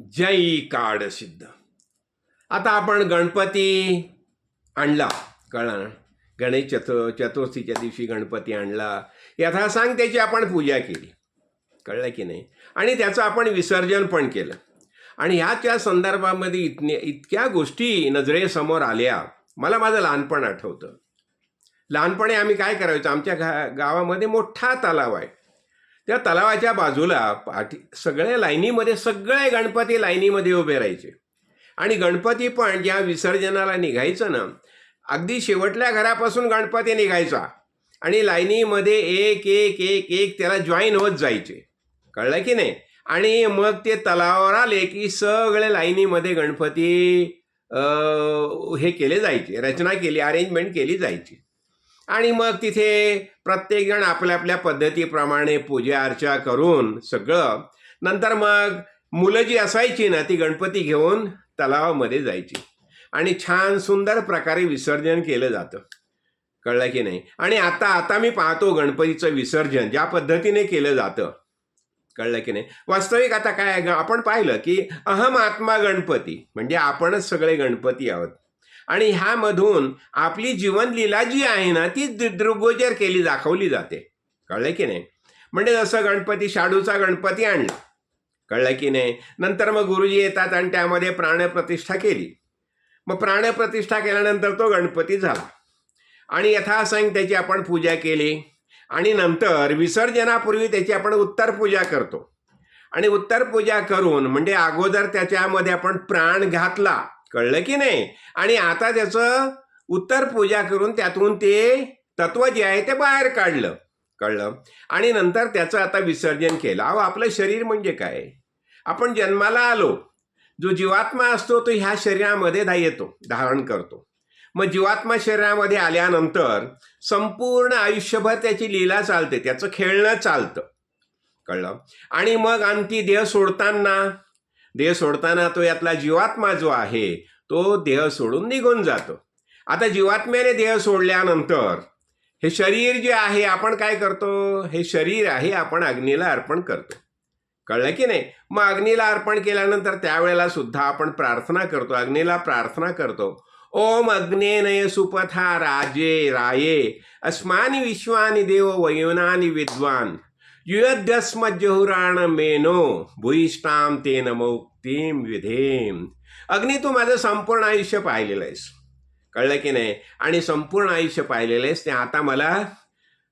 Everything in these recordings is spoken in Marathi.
जय काड सिद्ध. आता आपण गणपती आणला. कळा ना? गणेश चतु चतुर्थीच्या दिवशी गणपती आणला. यथासांग त्याची आपण पूजा केली. कळलं की नाही? आणि त्याचं आपण विसर्जन पण केलं. आणि ह्याच्या संदर्भामध्ये इतने इतक्या गोष्टी नजरेसमोर आल्या. मला माझं लहानपण आठवतं. लहानपणी आम्ही काय करायचो? आमच्या गा गावामध्ये मोठा तलाव आहे. त्या तलावाच्या बाजूला पाठी सगळ्या लाईनीमध्ये सगळे गणपती लाईनीमध्ये उभे राहायचे. आणि गणपती पण ज्या विसर्जनाला निघायचं ना अगदी शेवटल्या घरापासून गणपती निघायचा. आणि लाईनीमध्ये एक एक एक एक त्याला जॉईन होत जायचे. कळलं की नाही? आणि मग ते तलावावर आले की सगळे लाईनीमध्ये गणपती हे केले जायचे रचना केली अरेंजमेंट केली जायची. आणि मग तिथे प्रत्येकजण आपल्या आपल्या पद्धतीप्रमाणे पूजा अर्चा करून सगळं. नंतर मग मुलं जी असायची ना ती गणपती घेऊन तलावामध्ये जायची. आणि छान सुंदर प्रकारे विसर्जन केलं जातं. कळलं की नाही? आणि आता आता मी पाहतो गणपतीचं विसर्जन ज्या पद्धतीने केलं जातं. कळलं की नाही? वास्तविक आता काय आहे? ग आपण पाहिलं की अहम आत्मा गणपती म्हणजे आपणच सगळे गणपती आहोत. आणि ह्यामधून आपली जीवनलीला जी आहे ना ती दृगोचर केली दाखवली जाते. कळलं की नाही? म्हणजे जसं गणपती शाडूचा गणपती आणला. कळलं की नाही? नंतर मग गुरुजी येतात आणि त्यामध्ये प्राणप्रतिष्ठा केली. मग प्राणप्रतिष्ठा केल्यानंतर तो गणपती झाला. आणि यथासंग त्याची आपण पूजा केली. आणि नंतर विसर्जनापूर्वी त्याची आपण उत्तर पूजा करतो. आणि उत्तर पूजा करून म्हणजे अगोदर त्याच्यामध्ये आपण प्राण घातला. कळलं की नाही? आणि आता त्याचं उत्तर पूजा करून त्यातून ते तत्व जे आहे ते बाहेर काढलं. कळलं? आणि नंतर त्याचं आता विसर्जन केलं. अहो आपलं शरीर म्हणजे काय? आपण जन्माला आलो. जो जीवात्मा असतो तो ह्या शरीरामध्ये धा येतो धारण करतो. मग जीवात्मा शरीरामध्ये आल्यानंतर संपूर्ण आयुष्यभर त्याची लीला चालते. त्याचं खेळणं चालतं. कळलं? आणि मग आणखी देह सोडताना देह सोडताना तो यातला जीवात्मा जो आहे तो देह सोडून निघून जातो. आता जीवात्म्याने देह सोडल्यानंतर हे शरीर जे आहे आपण काय करतो? हे शरीर आहे आपण अग्नीला अर्पण करतो. कळलं की नाही? मग अग्नीला अर्पण केल्यानंतर त्यावेळेला सुद्धा आपण प्रार्थना करतो. अग्नीला प्रार्थना करतो. ओम अग्नेनय सुपथा राजे राये. अस्मानी विश्वानी देव वयोनानि विद्वान. युयद्यस्मज्जहुराण मेनो भूयिष्ठाम ते मौक्तीम विधेम. अग्नी तू माझं संपूर्ण आयुष्य पाहिलेलं आहेस. कळलं की नाही? आणि संपूर्ण आयुष्य पाहिलेलं आहेस ते आता मला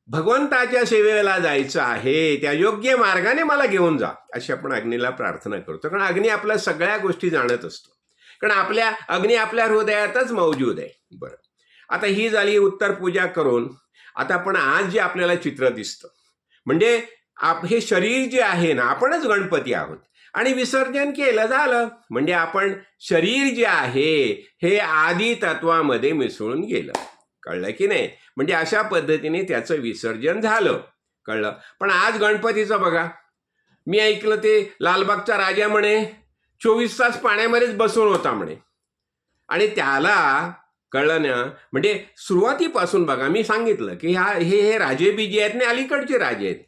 भगवंताच्या सेवेला जायचं आहे. त्या योग्य मार्गाने मला घेऊन जा. अशी आपण अग्नीला प्रार्थना करतो. कारण अग्नी आपल्या सगळ्या गोष्टी जाणत असतो. कारण आपल्या अग्नी आपल्या हृदयातच मौजूद आहे. बरं. आता ही झाली उत्तर पूजा करून आता आपण आज जे आपल्याला चित्र दिसतं. म्हणजे आप हे शरीर जे आहे ना आपणच गणपती आहोत. आणि विसर्जन केलं झालं. म्हणजे आपण शरीर जे आहे हे आदी तत्वामध्ये मिसळून गेलं. कळलं की नाही? म्हणजे अशा पद्धतीने त्याचं विसर्जन झालं. कळलं? पण आज गणपतीचं बघा. मी ऐकलं ते लालबागचा राजा म्हणे चोवीस तास पाण्यामध्येच बसून होता म्हणे. आणि त्याला कळलं ना? म्हणजे सुरुवातीपासून बघा मी सांगितलं की ह्या हे हे राजे बी जे आहेत ना अलीकडचे राजे आहेत.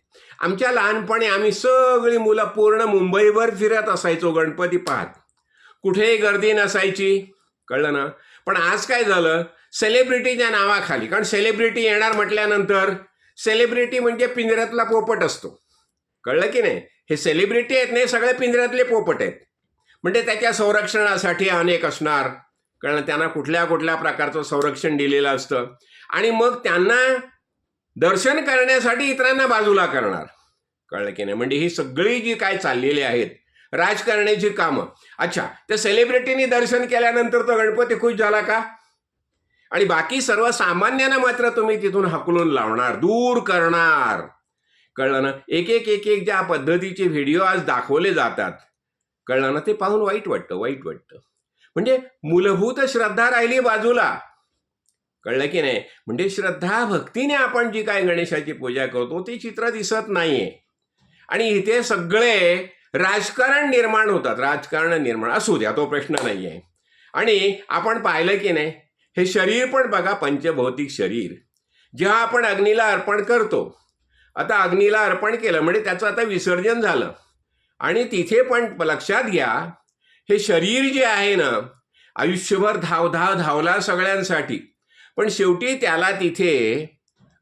आमच्या लहानपणी आम्ही सगळी मुलं पूर्ण मुंबईभर फिरत असायचो गणपती पाहत. कुठेही गर्दी नसायची. कळलं ना? पण आज काय झालं? सेलिब्रिटीच्या नावाखाली कारण सेलिब्रिटी येणार म्हटल्यानंतर सेलिब्रिटी म्हणजे पिंजऱ्यातला पोपट असतो. कळलं की नाही? हे सेलिब्रिटी आहेत नाही सगळे पिंजऱ्यातले पोपट आहेत. म्हणजे त्याच्या संरक्षणासाठी अनेक असणार. कारण त्यांना कुठल्या कुठल्या प्रकारचं संरक्षण दिलेलं असतं. आणि मग त्यांना दर्शन करण्यासाठी इतरांना बाजूला करणार. कळलं की नाही? म्हणजे ही सगळी जी काय चाललेली आहेत राजकारण्याची कामं. अच्छा त्या सेलिब्रिटीनी दर्शन केल्यानंतर तो गणपती खुश झाला का? आणि बाकी सर्वसामान्यांना मात्र तुम्ही तिथून हकलून लावणार दूर करणार. कळलं ना? एक एक एक एक ज्या पद्धतीचे व्हिडिओ आज दाखवले जातात. कळलं ना? ते पाहून वाईट वाटतं वाईट वाटतं. म्हणजे मूलभूत श्रद्धा राहिली बाजूला. कळलं की नाही? म्हणजे श्रद्धा भक्तीने आपण जी काय गणेशाची पूजा करतो ती चित्र दिसत नाहीये. आणि इथे सगळे राजकारण निर्माण होतात. राजकारण निर्माण असू द्या तो प्रश्न नाही आहे आणि आपण पाहिलं की नाही? हे शरीर पण बघा पंचभौतिक शरीर. जेव्हा आपण अग्नीला अर्पण करतो आता अग्नीला अर्पण केलं म्हणजे त्याचं आता विसर्जन झालं. आणि तिथे पण लक्षात घ्या हे शरीर जे आहे ना आयुष्यभर धावधाव धावला सगळ्यांसाठी. पण शेवटी त्याला तिथे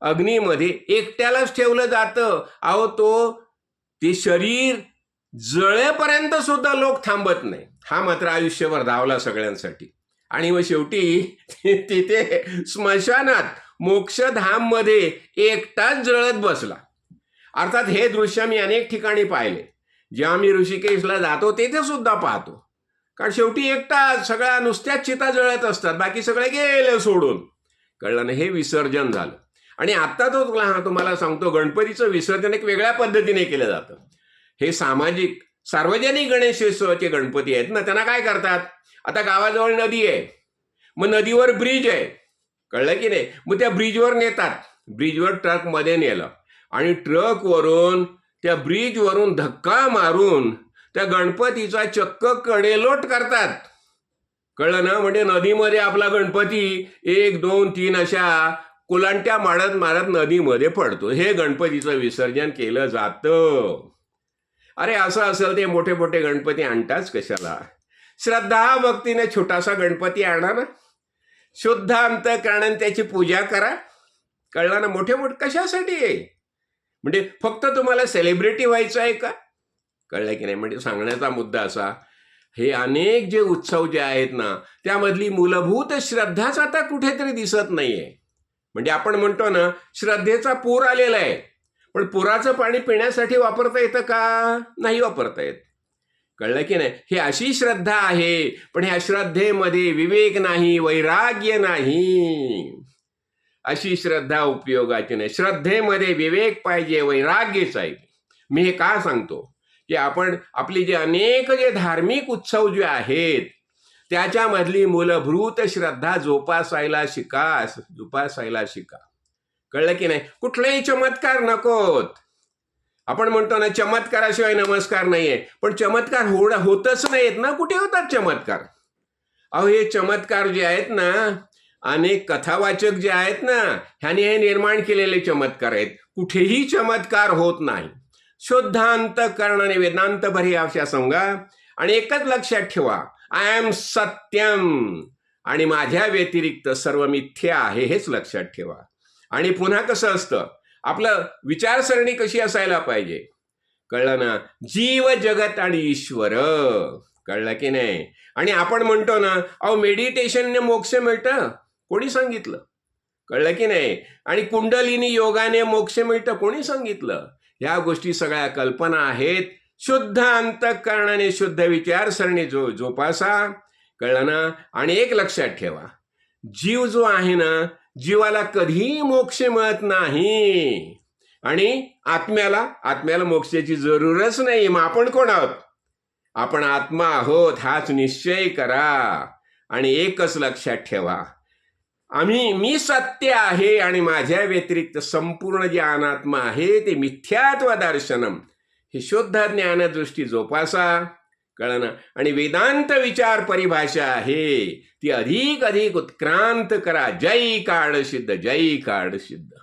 अग्नीमध्ये एकट्यालाच ठेवलं जातं. अहो तो ते शरीर जळेपर्यंत सुद्धा लोक थांबत नाही. हा मात्र आयुष्यभर धावला सगळ्यांसाठी. आणि मग शेवटी तिथे स्मशानात मोक्षधाममध्ये एकटाच जळत बसला. अर्थात हे दृश्य मी अनेक ठिकाणी पाहिले. जेव्हा मी ऋषिकेशला जातो तेथे सुद्धा पाहतो. कारण शेवटी एकटा सगळ्या नुसत्याच चिता जळत असतात बाकी सगळे गेले सोडून. कळलं ना हे विसर्जन झालं. आणि आत्ता तो तुला हा तुम्हाला सांगतो गणपतीचं विसर्जन एक वेगळ्या पद्धतीने केलं जातं. हे सामाजिक सार्वजनिक गणेशोत्सवाचे गणपती आहेत ना त्यांना काय करतात? आता गावाजवळ नदी आहे. मग नदीवर ब्रिज आहे. कळलं की नाही? मग त्या ब्रिजवर नेतात. ब्रिजवर ट्रकमध्ये नेलं. आणि ट्रकवरून त्या ब्रिजवरून धक्का मारून त्या गणपतीचा चक्क कडेलोट करतात. कळलं ना? म्हणजे नदीमध्ये आपला गणपती एक दोन तीन अशा कुलांट्या मारत मारत नदीमध्ये पडतो. हे गणपतीचं विसर्जन केलं जातं. अरे असं असेल ते मोठे मोठे गणपती आणताच कशाला? श्रद्धा भक्तीने छोटासा गणपती आणा ना. शुद्ध अंतकरणाने त्याची पूजा करा. कळलं ना? मोठे मोठे कशासाठी? आहे म्हणजे फक्त तुम्हाला सेलिब्रिटी व्हायचं आहे का? कळलं की नाही? म्हणजे सांगण्याचा मुद्दा असा. हे अनेक जे उत्सव जे आहेत ना त्यामधली मूलभूत श्रद्धाच आता कुठेतरी दिसत नाहीये. म्हणजे आपण म्हणतो ना श्रद्धेचा पूर आलेला आहे. पण पुराचं पाणी पिण्यासाठी वापरता येतं का? नाही वापरता येत. कळलं की नाही? ही अशी श्रद्धा आहे पण ह्या श्रद्धेमध्ये विवेक नाही वैराग्य नाही. अशी श्रद्धा उपयोगाची नाही. श्रद्धेमध्ये विवेक पाहिजे वैराग्यच आहे. मी हे का सांगतो? की आपण आपली जे अनेक जे धार्मिक उत्सव जे आहेत त्याच्यामधली मूलभूत श्रद्धा जोपासायला शिका जोपासायला शिका. कळलं की नाही? कुठलेही चमत्कार नकोत. आपण म्हणतो ना चमत्काराशिवाय नमस्कार नाहीये. पण चमत्कार होड होतच नाहीत ना कुठे होतात चमत्कार? अहो हे चमत्कार जे आहेत ना अनेक कथावाचक जे आहेत ना ह्याने हे निर्माण केलेले चमत्कार आहेत. कुठेही चमत्कार होत नाही. शुद्धांत करणाने वेदांत भरी अशा सांगा आणि एकच लक्षात ठेवा आय एम सत्यम. आणि माझ्या व्यतिरिक्त सर्व मिथ्य आहे हेच लक्षात ठेवा. आणि पुन्हा कसं असतं? आपलं विचारसरणी कशी असायला पाहिजे? कळलं ना? जीव जगत आणि ईश्वर. कळलं की नाही? आणि आपण म्हणतो ना अहो मेडिटेशनने मोक्ष मिळतं? कोणी सांगितलं? कळलं की नाही? आणि कुंडलिनी योगाने मोक्ष मिळतं? कोणी सांगितलं? ह्या गोष्टी सगळ्या कल्पना आहेत. शुद्ध अंतकरणाने शुद्ध विचारसरणी जो जोपासा. कळलं ना? आणि एक लक्षात ठेवा. जीव जो आहे ना जीवाला कधीही मोक्ष मिळत नाही. आणि आत्म्याला आत्म्याला मोक्षाची जरूरच नाही. मग आपण कोण आहोत? आपण आत्मा आहोत. हाच निश्चय करा. आणि एकच लक्षात ठेवा. आम्ही मी सत्य आहे आणि माझ्या व्यतिरिक्त संपूर्ण जे अनात्मा आहे ते मिथ्यात्व दर्शनम. हे शुद्ध ज्ञानदृष्टी जोपासा कळना आणि वेदांत विचार परिभाषा आहे ती अधिक अधिक उत्क्रांत करा. जय काळ सिद्ध जय काळ सिद्ध